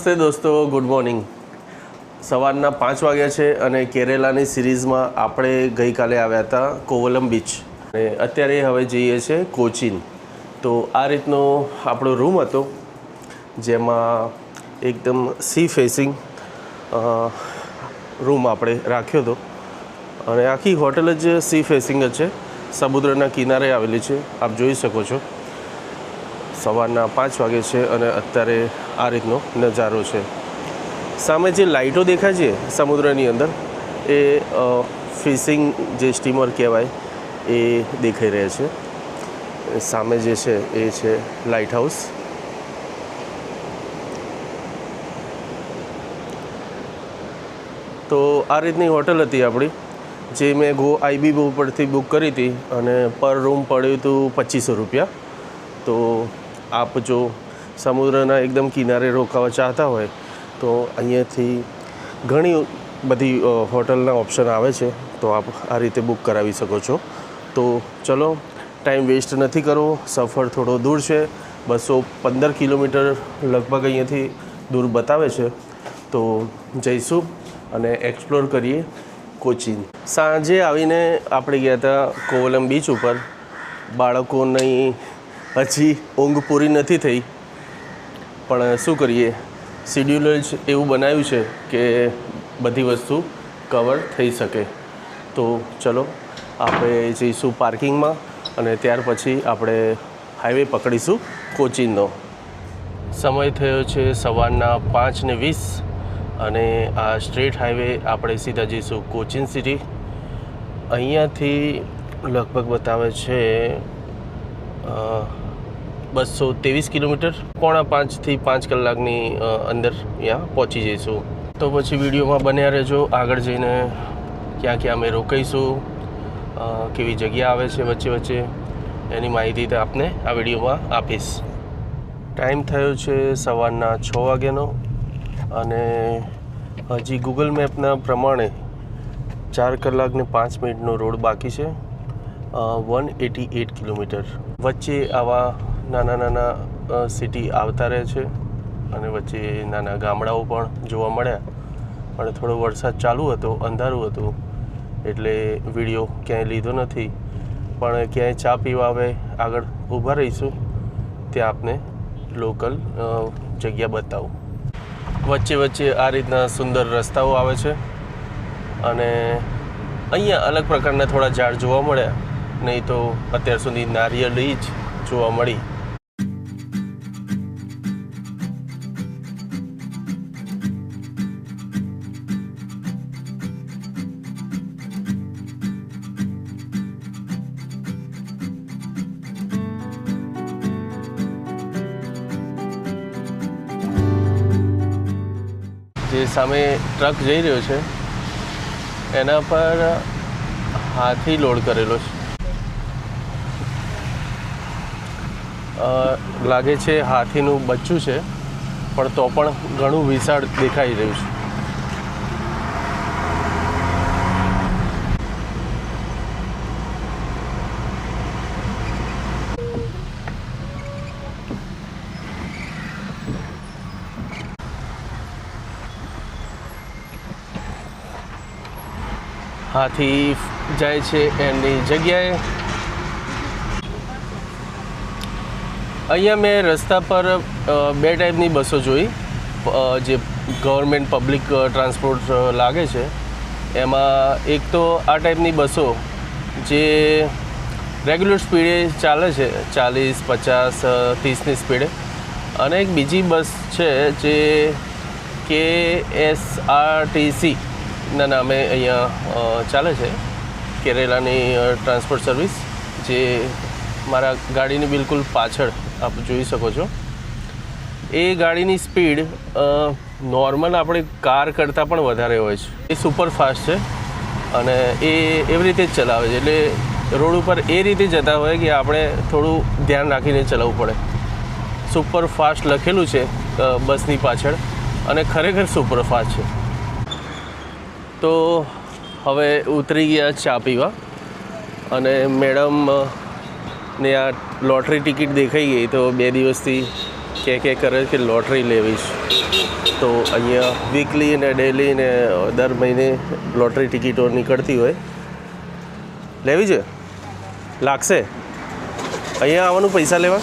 નમસ્તે દોસ્તો, good morning. સવારના પાંચ વાગ્યા છે અને કેરેલાની સિરીઝમાં આપણે ગઈકાલે આવ્યા હતા કોવલમ બીચ. અને અત્યારે હવે જઈએ છીએ કોચીન. તો આ રીતનો આપણો રૂમ હતો, જેમાં એકદમ સી ફેસિંગ રૂમ આપણે રાખ્યો હતો. અને આખી હોટલ જ સી ફેસિંગ જ છે. સમુદ્રના કિનારે આવેલી છે. આપ જોઈ શકો છો. સવારના પાંચ વાગે છે અને અત્યારે આ રીતનો નજારો છે. સામે જે લાઇટો દેખાય છે સમુદ્રની અંદર, એ ફિશિંગ જે સ્ટીમર કહેવાય, એ દેખાઈ રહ્યા છે. સામે જે છે, એ છે લાઇટ હાઉસ તો આ રીતની હોટલ હતી આપણી, જે મેં ગો આઈબી ઉપરથી પરથી બુક કરી હતી અને પર રૂમ પડ્યું હતું પચીસો રૂપિયા. તો આપ જો સમુદ્રના એકદમ કિનારે રોકાવા ચાહતા હોય, તો અહીંયાથી ઘણી બધી હોટલના ઓપ્શન આવે છે. તો આપ આ રીતે બુક કરાવી શકો છો. તો ચલો, ટાઈમ વેસ્ટ નથી કરવો. સફર થોડો દૂર છે. બસો પંદર કિલોમીટર લગભગ અહીંયાથી દૂર બતાવે છે. તો જઈશું અને એક્સપ્લોર કરીએ કોચીન. સાંજે આવીને આપણે ગયા હતા કોવલમ બીચ ઉપર. બાળકોની હજી ઊંઘ પૂરી નથી થઈ. પણ શું કરીએ? શિડ્યુલ જ એવું બનાવ્યું છે કે બધી વસ્તુ કવર થઈ શકે. તો ચલો, આપણે જઈશું પાર્કિંગમાં અને ત્યાર પછી આપણે હાઈવે પકડીશું કોચીનનો. સમય થયો છે સવારના પાંચને વીસ અને આ સ્ટ્રેટ હાઈવે આપણે સીધા જઈશું કોચીન સિટી અહીંયાથી લગભગ બતાવે છે બસો ત્રેવીસ કિલોમીટર. પોણા પાંચથી પાંચ કલાકની અંદર ત્યાં પહોંચી જઈશું. તો પછી વિડીયોમાં બન્યા રહેજો. આગળ જઈને ક્યાં ક્યાં અમે રોકાઈશું કેવી જગ્યા આવે છે વચ્ચે વચ્ચે, એની માહિતી તો આપને આ વિડીયોમાં આપીશ. ટાઈમ થયો છે સવારના છ વાગ્યાનો અને હજી ગૂગલ મેપના પ્રમાણે ચાર કલાક ને પાંચ મિનિટનો રોડ બાકી છે વન એટી એટ કિલોમીટર. વચ્ચે આવા નાના નાના સિટી આવતા રહે છે અને વચ્ચે નાના ગામડાઓ પણ જોવા મળ્યા. પણ થોડો વરસાદ ચાલુ હતો, અંધારું હતું, એટલે વીડિયો ક્યાંય લીધો નથી. પણ ક્યાંય ચા પીવા આવે, આગળ ઊભા રહીશું, ત્યાં આપને લોકલ જગ્યા બતાવું. વચ્ચે વચ્ચે આ રીતના સુંદર રસ્તાઓ આવે છે અને અહીંયા અલગ પ્રકારના થોડા ઝાડ જોવા મળ્યા. નહીં તો અત્યાર સુધી નારિયેળી જ જોવા મળી. જે સામે ટ્રક જઈ રહ્યો છે. એના પર હાથી લોડ કરેલો છે. લાગે છે હાથીનું બચ્ચું છે, પણ તો પણ ઘણું વિશાળ દેખાઈ રહ્યું છે. હાથી જાય છે એની જગ્યાએ. અહીંયા મેં રસ્તા પર બે ટાઈપની બસો જોઈ. જે ગવર્મેન્ટ પબ્લિક ટ્રાન્સપોર્ટ લાગે છે. એમાં એક તો આ ટાઈપની બસો જે રેગ્યુલર સ્પીડે ચાલે છે, ચાલીસ, પચાસ ત્રીસની સ્પીડે. અને એક બીજી બસ છે જે કે એસ આર ટી સી. ના નામે અહીંયા ચાલે છે કેરેલાની ટ્રાન્સપોર્ટ સર્વિસ જે મારા ગાડીની બિલકુલ પાછળ આપ જોઈ શકો છો. એ ગાડીની સ્પીડ નોર્મલ આપણે કાર કરતાં પણ વધારે હોય છે. એ સુપર ફાસ્ટ છે અને એ એવી રીતે જ ચલાવે છે. એટલે રોડ ઉપર એ રીતે જતા હોય કે આપણે થોડું ધ્યાન રાખીને ચલાવવું પડે. સુપર ફાસ્ટ લખેલું છે બસની પાછળ અને ખરેખર સુપર ફાસ્ટ છે. તો હવે ઉતરી ગયા ચા પીવા અને મેડમ ને આ લોટરી ટિકિટ દેખાઈ ગઈ તો બે દિવસથી કે કે કરે કે લોટરી લેવી છે તો અહીંયા વીકલી ને ડેલી ને દર મહિને લોટરી ટિકિટો નીકળતી હોય. લેવી છે? લાગશે? અહીંયા આવવાનું પૈસા લેવા?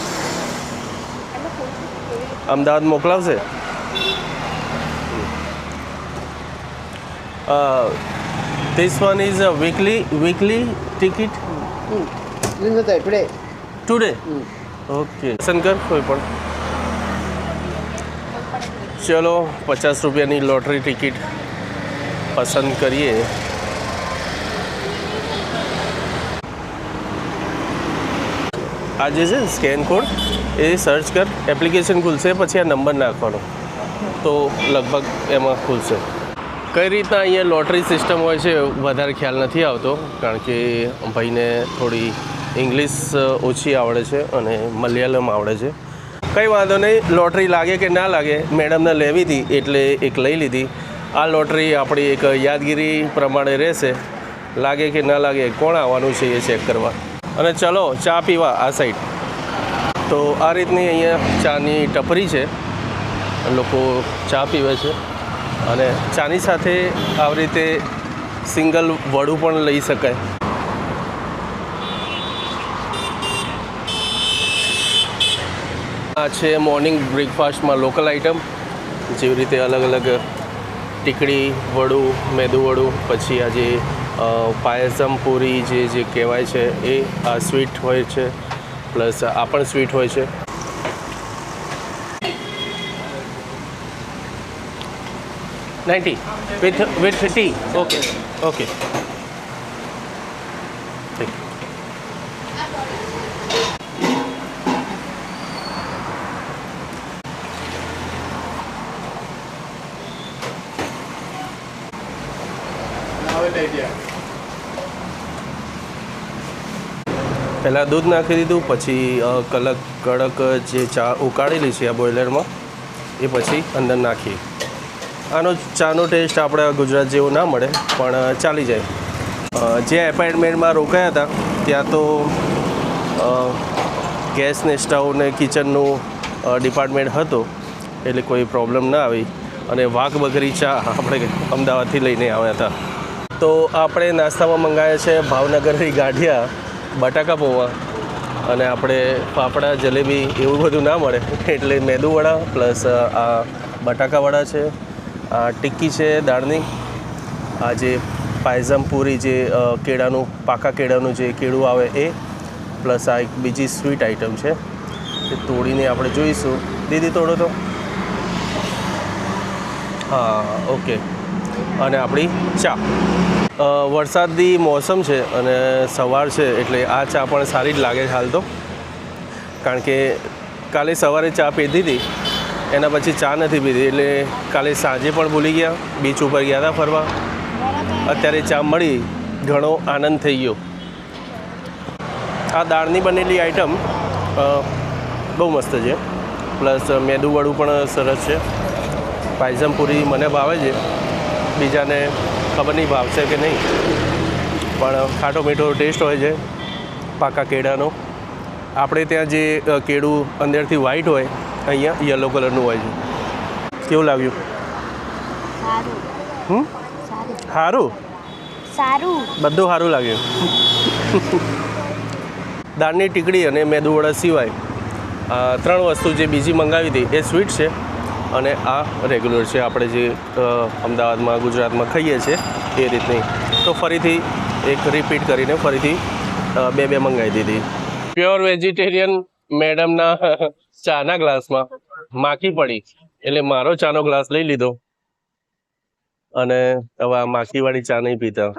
અમદાવાદ મોકલાવશે? Uh, this one is a weekly weekly ticket. mm. today. Today? Mm. Okay Shankar कोईपण चलो पचास रुपयानी लॉटरी टिकट पसंद करिए। आज से स्कैन कोड ए सर्च कर एप्लिकेशन खुल से पीछे आ नंबर नाखवा तो लगभग एम खुल કઈ રીતના અહીંયા લોટરી સિસ્ટમ હોય છે વધારે ખ્યાલ નથી આવતો, કારણ કે ભાઈને થોડી ઇંગ્લિશ ઓછી આવડે છે અને મલયાલમ આવડે છે. કંઈ વાંધો નહીં લોટરી લાગે કે ના લાગે, મેડમને લેવી હતી એટલે એક લઈ લીધી. આ લોટરી આપણી એક યાદગીરી પ્રમાણે રહેશે. લાગે કે ના લાગે, કોણ આવવાનું છે એ ચેક કરવા. અને ચલો, ચા પીવા આ સાઈડ તો આ રીતની અહીંયા ચાની ટપરી છે. લોકો ચા પીવે છે. અને ચાની સાથે આવી રીતે સિંગલ વડું પણ લઈ શકાય. આ છે મોર્નિંગ બ્રેકફાસ્ટમાં લોકલ આઇટમ. જેવી રીતે અલગ અલગ ટીકડી, વડું, મેદુ વડું, પછી આ જે પાયસમ પૂરી જે જે કહેવાય છે, એ આ સ્વીટ હોય છે, પ્લસ આ પણ સ્વીટ હોય છે. Ninety with with tea okay okay thank you પહેલાં દૂધ નાખી દીધું પછી કલક કડક જે ચા ઉકાળેલી છે આ બોઇલરમાં એ પછી અંદર નાખી આનો ચાનો ટેસ્ટ આપણે ગુજરાત જેવો ના મળે, પણ ચાલી જાય. જે એપાર્ટમેન્ટમાં રોકાયા હતા, ત્યાં તો ગેસને સ્ટવ ને કિચનનું ડિપાર્ટમેન્ટ હતું, એટલે કોઈ પ્રોબ્લેમ ના આવી. અને વાઘ બગરી ચા આપણે અમદાવાદથી લઈને આવ્યા હતા. તો આપણે નાસ્તામાં મંગાવ્યા છે ભાવનગરની ગાંઠિયા, બટાકા પૌવા, અને આપણે પાપડા જલેબી એવું બધું ના મળે, એટલે મેદુવડા, પ્લસ આ બટાકાવડા છે ટિક્કી છે દાળની. આ જે પાયઝમ પૂરી જે કેળાનું, પાકા કેળાનું જે કેળું આવે એ, પ્લસ આ એક બીજી સ્વીટ આઇટમ છે. એ તોડીને આપણે જોઈશું. દીદી, તોડો તો. હા, ઓકે. અને આપણી ચા. વરસાદની મોસમ છે અને સવાર છે એટલે આ ચા પણ સારી જ લાગે છે હાલ તો. કારણ કે કાલે સવારે ચા પીધી હતી. એના પછી ચા નથી પીધી, એટલે કાલે સાંજે પણ ભૂલી ગયા બીચ ઉપર ગયા હતા ફરવા. અત્યારે ચા મળી, ઘણો આનંદ થઈ ગયો. આ દાળની બનેલી આઈટમ બહુ મસ્ત છે. પ્લસ મેદુવડું પણ સરસ છે. પાયસમ પૂરી મને ભાવે છે. બીજાને ખબર નહીં ભાવશે કે નહીં. પણ ખાટો મીઠો ટેસ્ટ હોય છે, પાકા કેળાનો. આપણે ત્યાં જે કેળું અંદરથી વ્હાઈટ હોય અહીંયા યલો કલરનું હોય છે. કેવું લાગ્યું? હમ? સારું. સારું સારું. બધું સારું લાગ્યું. દાળની ટીકડી અને મેદુવડા સિવાય ત્રણ વસ્તુ જે બીજી મંગાવી હતી એ સ્વીટ છે અને આ રેગ્યુલર છે. આપણે જે અમદાવાદમાં ગુજરાતમાં ખાઈએ છીએ એ રીતની. તો ફરીથી એક રિપીટ કરીને ફરીથી બે બે મંગાવી દીધી. પ્યોર વેજીટેરિયન મેડમના ચાના ગ્લાસમાં માખી પડી. એટલે મારો ચાનો ગ્લાસ લઈ લીધો. અને હવે આ માખીવાળી ચા નહીં પીતા.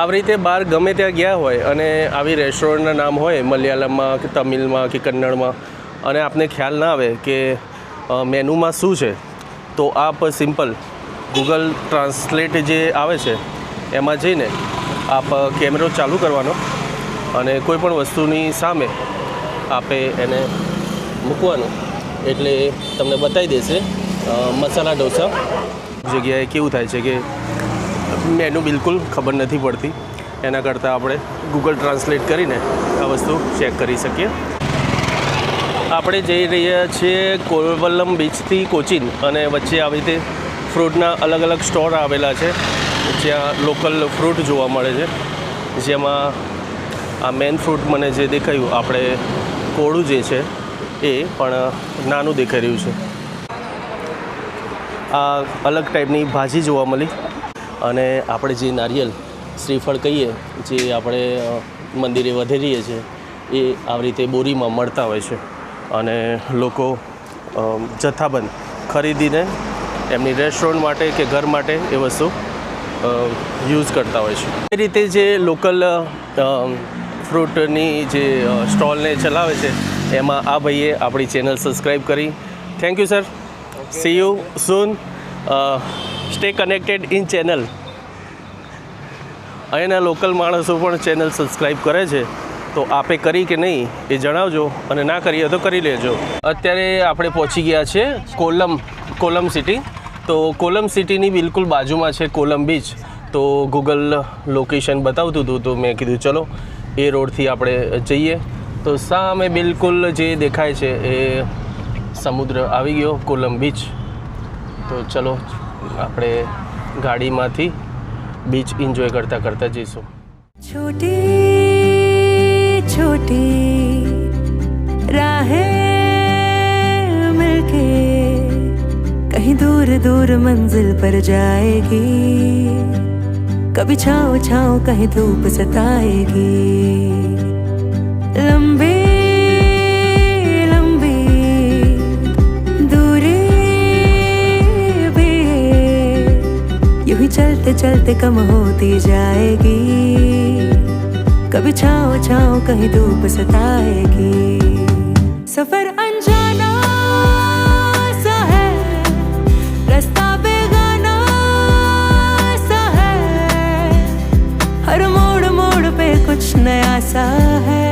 આવી રીતે બહાર ગમે ત્યાં ગયા હોય અને આવી રેસ્ટોરન્ટના નામ હોય, મલયાલમમાં કે તમિલમાં કે કન્નડમાં, અને આપને ખ્યાલ ના આવે કે મેનુમાં શું છે, તો આપ સિમ્પલ ગૂગલ ટ્રાન્સલેટ જે આવે છે, એમાં જઈને આપ કેમેરો ચાલુ કરવાનો. અને કોઈ પણ વસ્તુની સામે આપે એને મૂકવાનું. એટલે તમને બતાવી દેશે મસાલા ઢોસા. જગ્યાએ કેવું થાય છે કે મેનુ બિલકુલ ખબર નથી પડતી. એના કરતાં આપણે ગૂગલ ટ્રાન્સલેટ કરીને આ વસ્તુ ચેક કરી શકીએ. આપણે જઈ રહ્યા છીએ કોલવલ્લમ બીચથી કોચીન અને વચ્ચે આવી રીતે ફ્રૂટના અલગ અલગ સ્ટોર આવેલા છે. જ્યાં લોકલ ફ્રૂટ જોવા મળે છે. જેમાં આ મેન ફ્રૂટ મને જે દેખાયું આપણે કોળું જે છે એ પણ નાનું દેખાઈ રહ્યું છે. આ અલગ ટાઈપની ભાજી જોવા મળી અને આપણે જે નારિયેલ શ્રીફળ કહીએ, જે આપણે મંદિરે વધેરીએ છીએ, એ આવી રીતે બોરીમાં મળતા હોય છે અને લોકો જથ્થાબંધ ખરીદીને એમની રેસ્ટોરન્ટ માટે કે ઘર માટે એ વસ્તુ યુઝ કરતા હોય છે. એ રીતે જે લોકલ ફ્રૂટની જે સ્ટોલને ચલાવે છે, એમાં આ ભાઈએ આપણી ચેનલ સબસ્ક્રાઈબ કરી. Thank you sir see you soon stay connected in channel અહીંના લોકલ માણસો પણ ચેનલ સબસ્ક્રાઈબ કરે છે. તો આપે કરી કે નહીં, એ જણાવજો. અને ના કરીએ તો કરી લેજો. અત્યારે આપણે પહોંચી ગયા છે કોલમ કોલમ સિટી. તો કોલમ સિટીની બિલકુલ બાજુમાં છે કોલમ બીચ. તો ગૂગલ લોકેશન બતાવતું હતું, તો મેં કીધું, ચલો એ રોડથી આપણે જઈએ. તો સામે બિલકુલ જે દેખાય છે એ સમુદ્ર આવી ગયો, કોલમ બીચ. તો ચલો, આપણે ગાડીમાંથી બીચ એન્જોય કરતા કરતા જઈશું. છોટી છોટી રાહે મિલકે કહી દૂર દૂર મંઝિલ પર જાયગી. કભી છાઓ છાઓ કહી ધૂપ સતાએગી चलते कम होती जाएगी। कभी छाँव छाँव कहीं धूप सताएगी। सफ़र अनजाना सा है, रास्ता बेगाना सा है। हर मोड़ मोड़ पे कुछ नया सा है।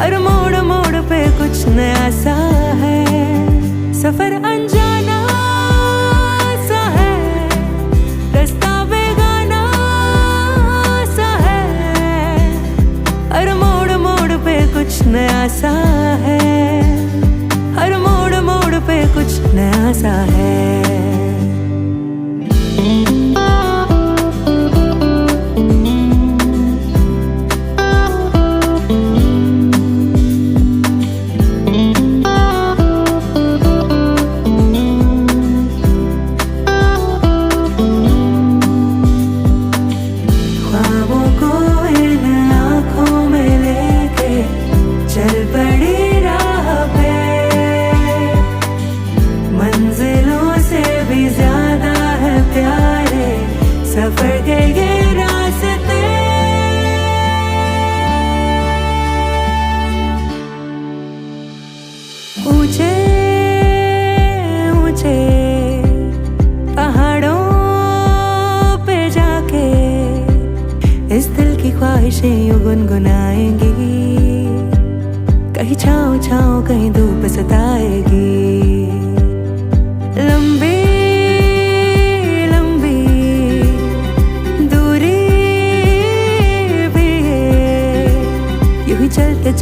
हर मोड़ मोड़ पे कुछ नया सा है। सफ़र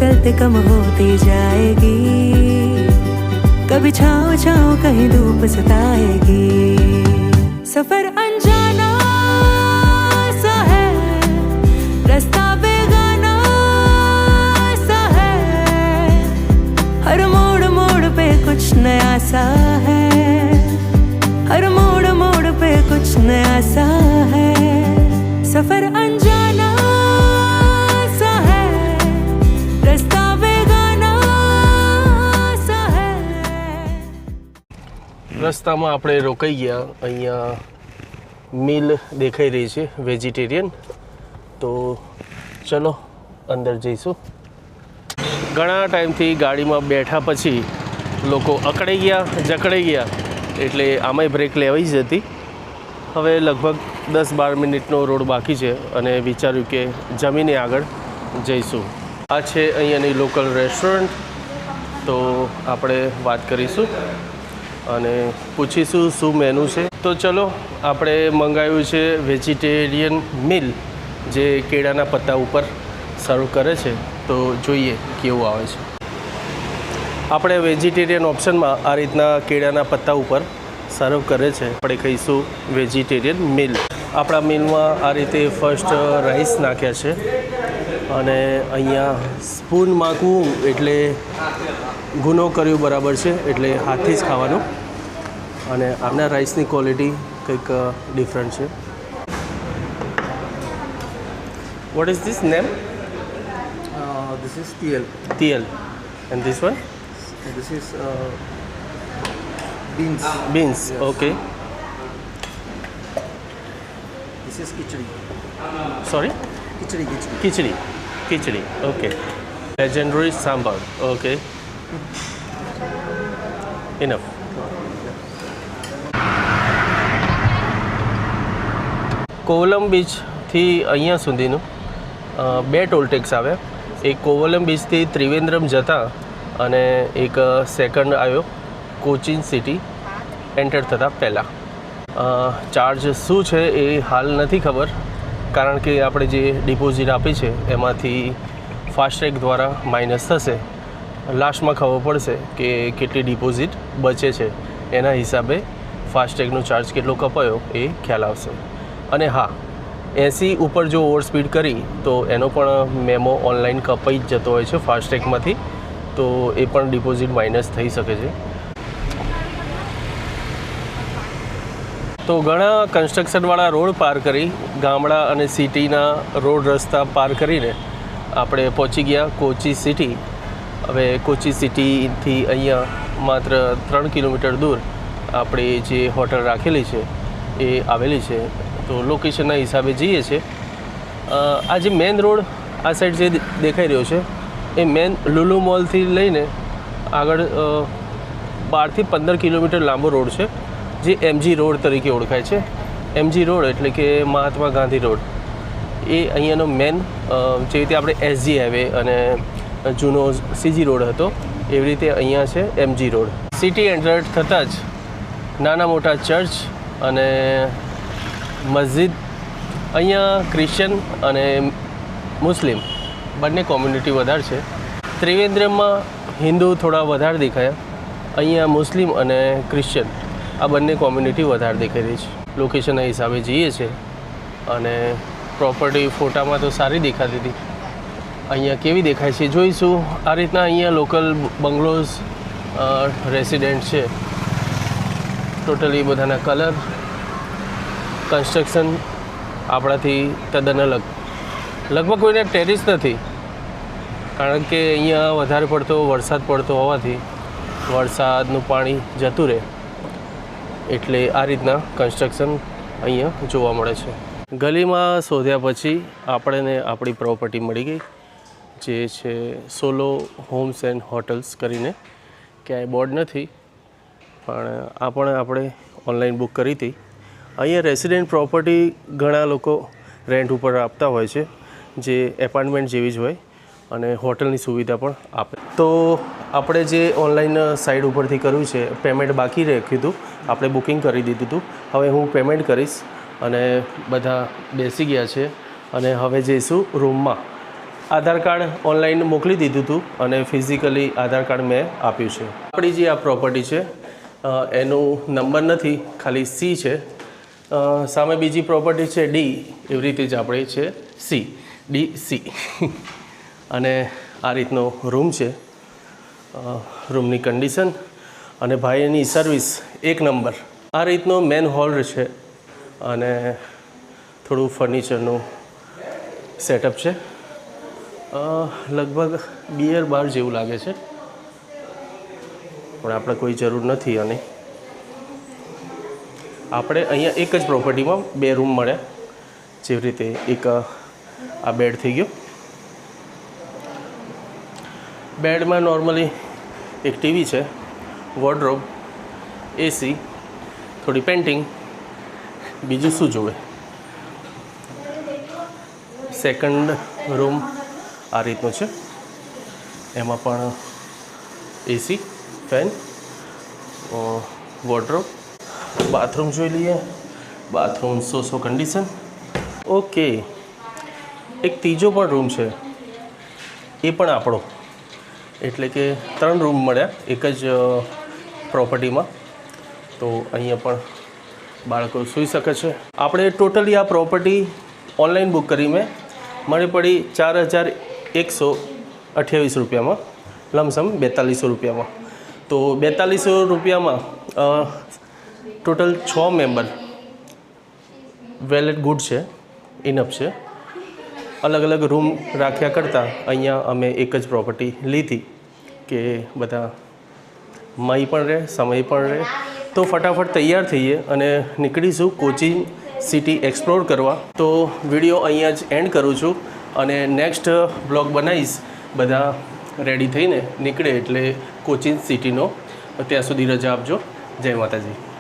चलते कम होती जाएगी। कभी छाँव छाँव, कहीं धूप सताएगी। सफ़र अनजाना सा है, रास्ता बेगाना सा है। हर मोड़ मोड़ पे कुछ नया सा है। हर मोड़ मोड़ पे कुछ नया सा है। सफ़र રસ્તામાં આપણે રોકાઈ ગયા. અહીંયા મિલ દેખાઈ રહી છે, વેજીટેરિયન. તો ચલો, અંદર જઈશું. ઘણા ટાઈમથી ગાડીમાં બેઠા પછી લોકો અકળાઈ ગયા, જકડાઈ ગયા. એટલે આમાંય બ્રેક લેવાઈ જ હતી. હવે લગભગ દસ બાર મિનિટનો રોડ બાકી છે અને વિચાર્યું કે જમીને આગળ જઈશું. આ છે અહીંયાની લોકલ રેસ્ટોરન્ટ. તો આપણે વાત કરીશું. અને પૂછીશું શું મેનુ છે. તો ચલો, આપણે મંગાવ્યું છે વેજીટેરિયન મિલ જે કેળાના પત્તા ઉપર સર્વ કરે છે. તો જોઈએ કેવું આવે છે. આપણે વેજીટેરિયન ઓપ્શનમાં આ રીતના કેળાના પત્તા ઉપર સર્વ કરે છે. આપણે કહીશું વેજીટેરિયન મિલ આપણા મિલમાં આ રીતે ફર્સ્ટ રાઈસ નાખ્યા છે. અને અહીંયા સ્પૂન માગવું એટલે ગુનો કર્યો બરાબર છે એટલે હાથથી જ ખાવાનું. અને આમના રાઈસની ક્વોલિટી કંઈક ડિફરન્ટ છે. What is this name this is TL. તિયલ and this one This is uh, beans. Beans okay This is khichdi. Sorry Khichdi, khichdi. Khichdi khichdi okay legendary sambar okay enough Kovalam બીચથી અહીંયા સુધીનું બે toll tax આવ્યા એક કોવલમ બીચથી ત્રિવેન્દ્રમ જતા અને એક second આવ્યો Cochin city enter થતાં પહેલાં. ચાર્જ શું છે એ હાલ નથી ખબર, કારણ કે આપણે જે ડિપોઝિટ આપી છે, એમાંથી ફાસ્ટ્રેગ દ્વારા માઇનસ થશે. લાસ્ટમાં ખબર પડશે કે કેટલી ડિપોઝિટ બચે છે. એના હિસાબે ફાસ્ટટેગનો ચાર્જ કેટલો કપાયો એ ખ્યાલ આવશે. અને હા, એંસી ઉપર જો ઓવર સ્પીડ કરી, તો એનો પણ મેમો ઓનલાઈન કપાઈ જ જતો હોય છે ફાસ્ટટેગમાંથી તો એ પણ ડિપોઝિટ માઇનસ થઈ શકે છે. તો ઘણા કન્સ્ટ્રક્શનવાળા રોડ પાર કરી, ગામડા અને સિટીના રોડ રસ્તા પાર કરીને, આપણે પહોંચી ગયા કોચી સિટી હવે કોચી સિટીથી અહીંયા માત્ર ત્રણ કિલોમીટર દૂર આપણે જે હોટલ રાખેલી છે, એ આવેલી છે. તો લોકેશનના હિસાબે જઈએ છીએ. આ જે મેન રોડ આ સાઈડ જે દેખાઈ રહ્યો છે, એ મેન લુલુ મોલથી લઈને આગળ બારથી પંદર કિલોમીટર લાંબો રોડ છે, જે એમજી રોડ તરીકે ઓળખાય છે. એમજી રોડ એટલે કે મહાત્મા ગાંધી રોડ એ અહીંયાનો મેન જે રીતે આપણે એસજી હાઈવે અને જૂનો સીજી રોડ હતો. એવી રીતે અહીંયા છે એમજી રોડ. સિટી એન્ટર થતાં જ નાના મોટા ચર્ચ અને મસ્જિદ, અહીંયા ક્રિશ્ચન અને મુસ્લિમ બંને કોમ્યુનિટી વધારે છે. ત્રિવેન્દ્રમમાં હિન્દુ થોડા વધારે દેખાયા. અહીંયા મુસ્લિમ અને ક્રિશ્ચન આ બંને કોમ્યુનિટી વધારે દેખાઈ રહી છે. લોકેશનના હિસાબે જઈએ છે અને પ્રોપર્ટી ફોટામાં તો સારી દેખાતી હતી. અહીંયા કેવી દેખાય છે? જોઈશું. આ રીતના અહીંયા લોકલ બંગલોઝ રેસિડેન્ટ છે. ટોટલી બધાના કલર કન્સ્ટ્રક્શન આપણાથી તદ્દન અલગ. લગભગ કોઈને ટેરિસ નથી. કારણ કે અહીંયા વધારે પડતો વરસાદ પડતો હોવાથી વરસાદનું પાણી જતું રહે. એટલે આ રીતના કન્સ્ટ્રક્શન અહીંયા જોવા મળે છે. ગલીમાં શોધ્યા પછી આપણને આપણી પ્રોપર્ટી મળી ગઈ. જે છે સોલો હોમ્સ એન્ડ હોટલ્સ કરીને ક્યાંય બોર્ડ નથી, પણ આ પણ આપણે ઓનલાઈન બુક કરી હતી. અહીંયા રેસિડેન્ટ પ્રોપર્ટી ઘણા લોકો રેન્ટ ઉપર આપતા હોય છે, જે એપાર્ટમેન્ટ જેવી જ હોય અને હોટલની સુવિધા પણ આપે. તો આપણે જે ઓનલાઈન સાઇટ ઉપરથી કર્યું છે, પેમેન્ટ બાકી રાખ્યું હતું, આપણે બુકિંગ કરી દીધું હતું. હવે હું પેમેન્ટ કરીશ અને બધા બેસી ગયા છે અને હવે જઈશું રૂમમાં. આધાર કાર્ડ ઓનલાઈન મોકલી દીધું હતું અને ફિઝિકલી આધાર કાર્ડ મેં આપ્યું છે. આપણી જે આ પ્રોપર્ટી છે એનું નંબર નથી, ખાલી સી છે. સામે બીજી પ્રોપર્ટી છે ડી, એવી રીતે જ આપણે છે સી, ડી, સી. અને આ રીતનો રૂમ છે રૂમની કન્ડિશન અને ભાઈની સર્વિસ એક નંબર. આ રીતનો મેન હોલ છે અને થોડું ફર્નિચરનું સેટઅપ છે. લગભગ બિયર બાર જેવું લાગે છે. પણ આપણે કોઈ જરૂર નથી અને આપણે અહીંયા એક જ પ્રોપર્ટીમાં બે રૂમ મળે જેવી રીતે એક આ બેડ થઈ ગયો. બેડમાં નોર્મલી એક ટીવી છે, વોર્ડરોબ, એસી, થોડી પેન્ટિંગ બીજું શું જોવે? સેકન્ડ રૂમ આ રીતનું છે. એમાં પણ એસી ફેન વોર્ડરોબ બાથરૂમ જોઈ લઈએ. Bathroom so so condition okay એક ત્રીજો પણ રૂમ છે. એ પણ આપણો. એટલે કે ત્રણ રૂમ મળ્યા. એક જ પ્રોપર્ટીમાં તો અહીંયા પણ બાળકો સૂઈ શકે છે. આપણે ટોટલી આ પ્રોપર્ટી ઓનલાઈન બુક કરી મેં. મને પડી ચાર હજાર એકસો અઠ્યાવીસ રૂપિયામાં, લમસમ બેતાલીસો રૂપિયામાં. તો બેતાલીસો રૂપિયામાં ટોટલ છ મેમ્બર વેલેટ ગુડ છે ઇનફ છે. અલગ અલગ રૂમ રાખ્યા કરતાં અહીંયા અમે એક જ પ્રોપર્ટી લીધી કે બધા મય પણ રહે, સમય પણ રહે. તો ફટાફટ તૈયાર થઈએ અને નીકળીશું કોચિંગ સિટી એક્સપ્લોર કરવા. તો વીડિયો અહીંયા જ એન્ડ કરું છું. અને નેક્સ્ટ બ્લોગ બનાવીશ. બધા રેડી થઈને નીકળે એટલે કોચિન સિટીનો. ત્યાં સુધી રજા આપજો. જય માતાજી.